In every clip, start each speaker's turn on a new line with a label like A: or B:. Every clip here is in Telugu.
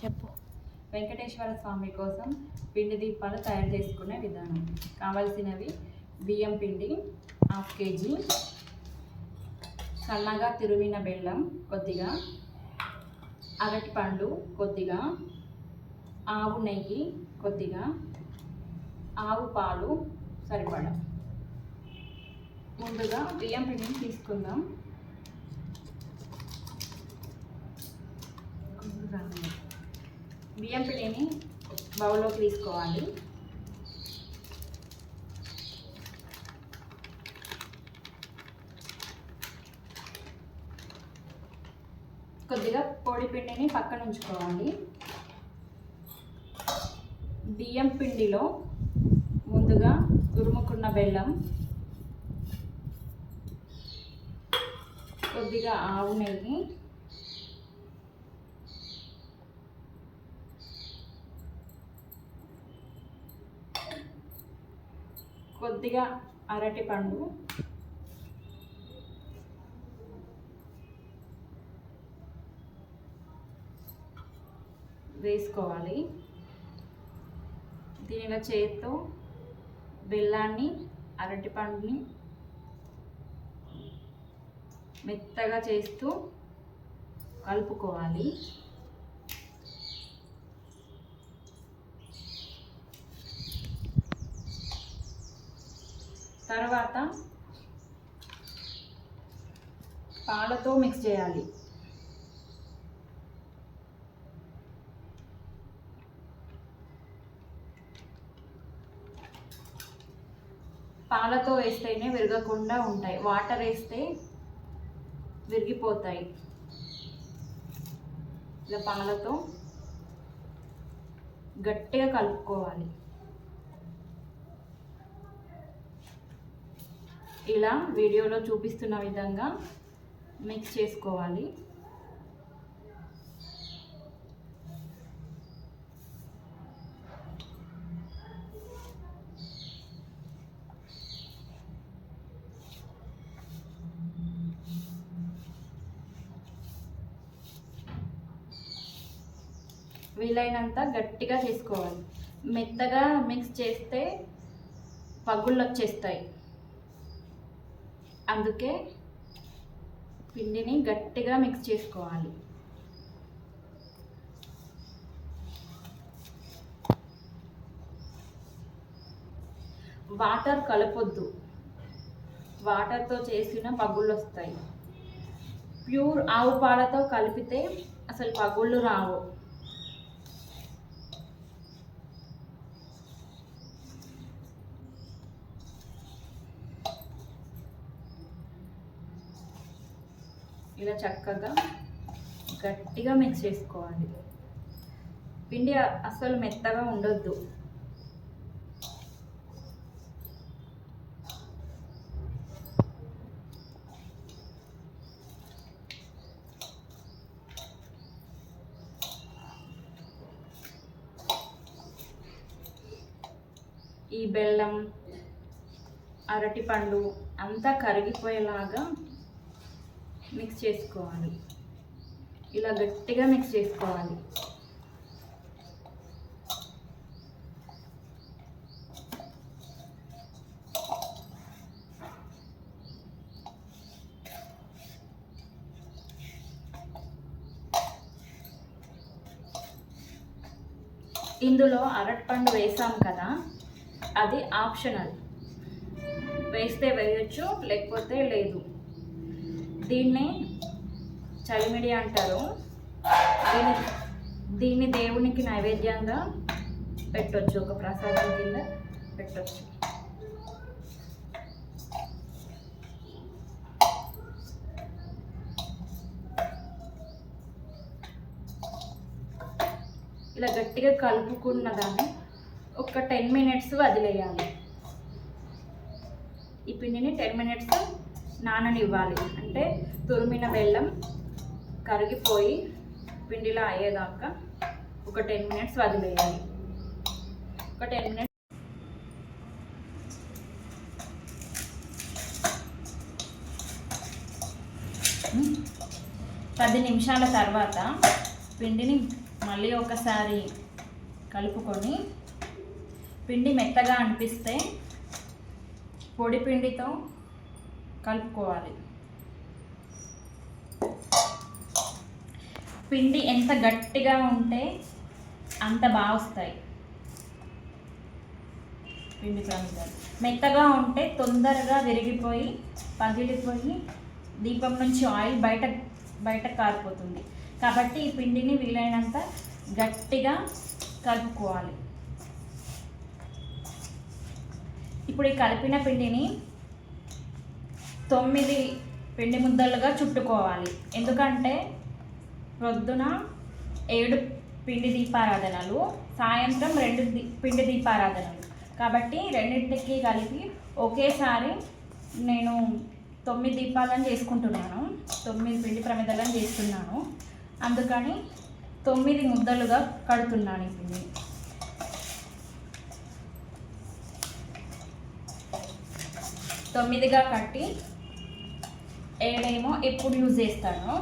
A: చెప్పు.
B: వెంకటేశ్వర స్వామి కోసం పిండి దీపాలు తయారు చేసుకునే విధానం. కావలసినవి బియ్యం పిండి హాఫ్ కేజీ సన్నగా తురిమిన బెల్లం కొద్దిగా అరటిపండు కొద్దిగా ఆవు నెయ్యి కొద్దిగా ఆవు పాలు సరిపడ. ముందుగా బియ్యం పిండిని తీసుకుందాం. బియ్యం పిండిని బౌల్లోకి తీసుకోవాలి. కొద్దిగా పొడి పిండిని పక్కన ఉంచుకోవాలి. బియ్యం పిండిలో ముందుగా తురుముకున్న బెల్లం కొద్దిగా ఆవు నెయ్యి కొద్దిగా అరటి పండు. వేసుకోవాలి. దీనిలో చేత్తో బెల్లాన్ని అరటిపండుని మెత్తగా చేస్తూ కలుపుకోవాలి. తర్వాత పాలతో మిక్స్ చేయాలి. పాలతో వేస్తేనే విరగకుండా ఉంటాయి. వాటర్ వేస్తే విరిగిపోతాయి. ఇలా పాలతో గట్టిగా కలుపుకోవాలి. ఇలా వీడియోలో చూపిస్తున్న విధంగా మిక్స్ చేసుకోవాలి. వీలైనంత గట్టిగా చేసుకోవాలి. మెత్తగా మిక్స్ చేస్తే పగుళ్ళు వచ్చేస్తాయి. అందుకే పిండిని గట్టిగా మిక్స్ చేసుకోవాలి. వాటర్ కలపొద్దు. వాటర్తో చేసిన పగుళ్ళు వస్తాయి. ప్యూర్ ఆవు పాలతో కలిపితే అసలు పగుళ్ళు రావు. ఇలా చక్కగా గట్టిగా మిక్స్ చేసుకోవాలి. పిండి అసలు మెత్తగా ఉండొద్దు. ఈ బెల్లం అరటిపండు అంతా కరిగిపోయేలాగా మిక్స్ చేసుకోవాలి. ఇలా గట్టిగా మిక్స్ చేసుకోవాలి. ఇందులో అరటిపండు వేసాం కదా అది ఆప్షనల్. వేస్తే వేయచ్చు లేకపోతే లేదు. దీన్ని చలిమిడి అంటారు. దీన్ని దీన్ని దేవునికి నైవేద్యంగా పెట్టొచ్చు. ఒక ప్రసాదం కింద పెట్టొచ్చు. ఇలా గట్టిగా కలుపుకున్న దాన్ని ఒక టెన్ మినిట్స్ వదిలేయాలి. ఈ పిండిని టెన్ మినిట్స్ నాననివ్వాలి. అంటే తురిమిన బెల్లం కరిగిపోయి పిండిలో అయ్యేదాకా ఒక టెన్ మినిట్స్ వదిలేయాలి. ఒక టెన్ మినిట్స్ పది నిమిషాల తర్వాత పిండిని మళ్ళీ ఒకసారి కలుపుకొని పిండి మెత్తగా అనిపిస్తే పొడి పిండితో కలుపుకోవాలి. పిండి ఎంత గట్టిగా ఉంటే అంత బాగా వస్తాయి. పిండి ప్రాంతాలు మెత్తగా ఉంటే తొందరగా విరిగిపోయి పగిలిపోయి దీపం నుంచి ఆయిల్ బయట బయట కారిపోతుంది. కాబట్టి ఈ పిండిని వీలైనంత గట్టిగా కలుపుకోవాలి. ఇప్పుడు ఈ కలిపిన పిండిని తొమ్మిది పిండి ముద్దలుగా చుట్టుకోవాలి. ఎందుకంటే ప్రొద్దున ఏడు పిండి దీపారాధనలు సాయంత్రం రెండు పిండి దీపారాధనలు. కాబట్టి రెండింటికి కలిపి ఒకేసారి నేను తొమ్మిది దీపాలను చేసుకుంటున్నాను. తొమ్మిది పిండి ప్రమిదలను చేస్తున్నాను. అందుకని తొమ్మిది ముద్దలుగా కడుతున్నాను ఈ తొమ్మిదిగా కట్టి ఏడేమో ఎప్పుడు యూజ్ చేస్తాను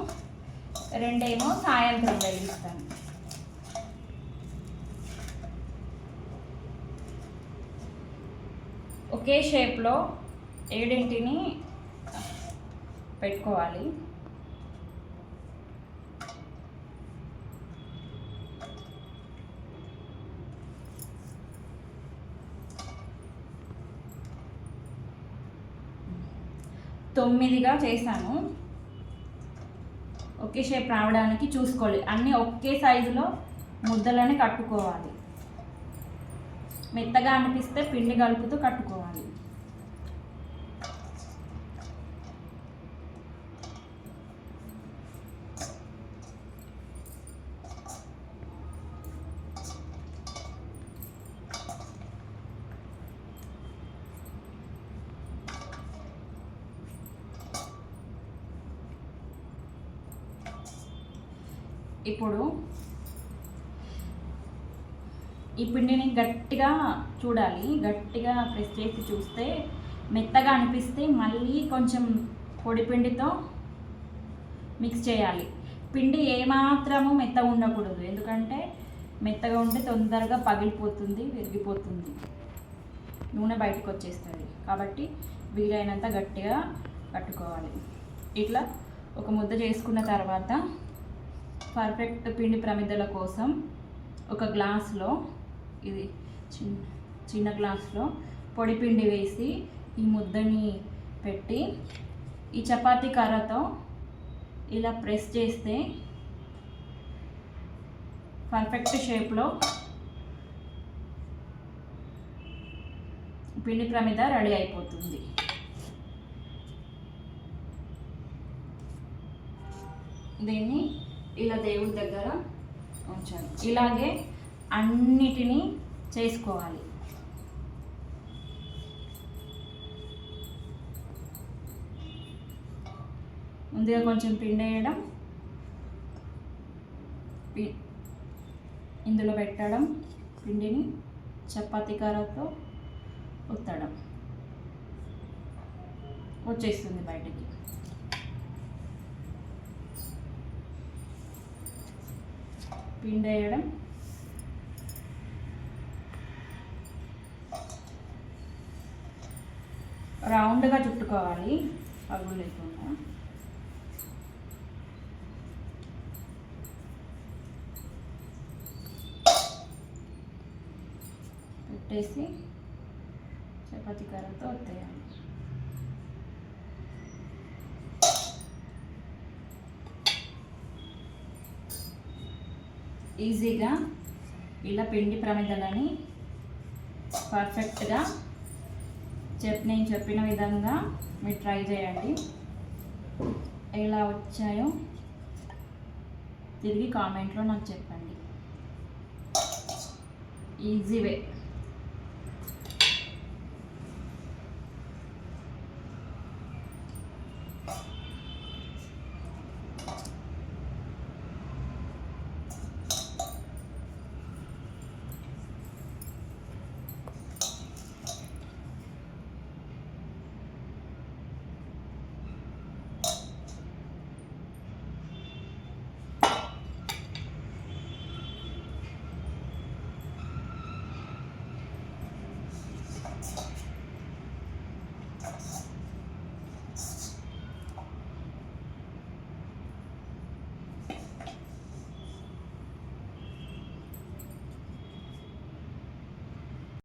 B: రెండేమో సాయంత్రం వెలిగిస్తాను ఒకే షేప్లో ఏడింటిని పెట్టుకోవాలి. తొమ్మిదిగా చేశాను. ఒకే షేప్ రావడానికి చూసుకోవాలి. అన్నీ ఒకే సైజులో ముద్దలని కట్టుకోవాలి. మెత్తగా అనిపిస్తే పిండి కలుపుతూ కట్టుకోవాలి. ఇప్పుడు ఈ పిండిని గట్టిగా చూడాలి గట్టిగా ప్రెస్ చేసి చూస్తే మెత్తగా అనిపిస్తే మళ్ళీ కొంచెం పొడి పిండితో మిక్స్ చేయాలి. పిండి ఏమాత్రము మెత్తగా ఉండకూడదు. ఎందుకంటే మెత్తగా ఉంటే తొందరగా పగిలిపోతుంది విరిగిపోతుంది. నూనె బయటకు వచ్చేస్తుంది. కాబట్టి వీలైనంత గట్టిగా కట్టుకోవాలి. ఇట్లా ఒక ముద్ద చేసుకున్న తర్వాత పర్ఫెక్ట్ పిండి ప్రమిదల కోసం ఒక గ్లాస్లో ఇది చిన్న చిన్న గ్లాస్లో పొడి పిండి వేసి ఈ ముద్దని పెట్టి ఈ చపాతీ కర్రతో ఇలా ప్రెస్ చేస్తే పర్ఫెక్ట్ షేప్లో పిండి ప్రమిద రెడీ అయిపోతుంది. దీన్ని ఇలా దేవుడి దగ్గర ఉంచాలి. ఇలాగే అన్నిటినీ చేసుకోవాలి. ముందుగా కొంచెం పిండి వేయడం పి- ఇందులో పెట్టడం. పిండిని చపాతీ కర్రతో ఒత్తడం వచ్చేస్తుంది బయటికి. పిండి వేయడం రౌండ్గా చుట్టుకోవాలి. పగులు లేకుండా. పెట్టేసి చపాతీ కర్రతో ఒత్తేయాలి. ఈజీగా ఇలా పిండి ప్రమిదలని పర్ఫెక్ట్గా చెప్ నేను చెప్పిన విధంగా మీరు ట్రై చేయండి. ఎలా వచ్చాయో తిరిగి కామెంట్లో నాకు చెప్పండి. Easy way.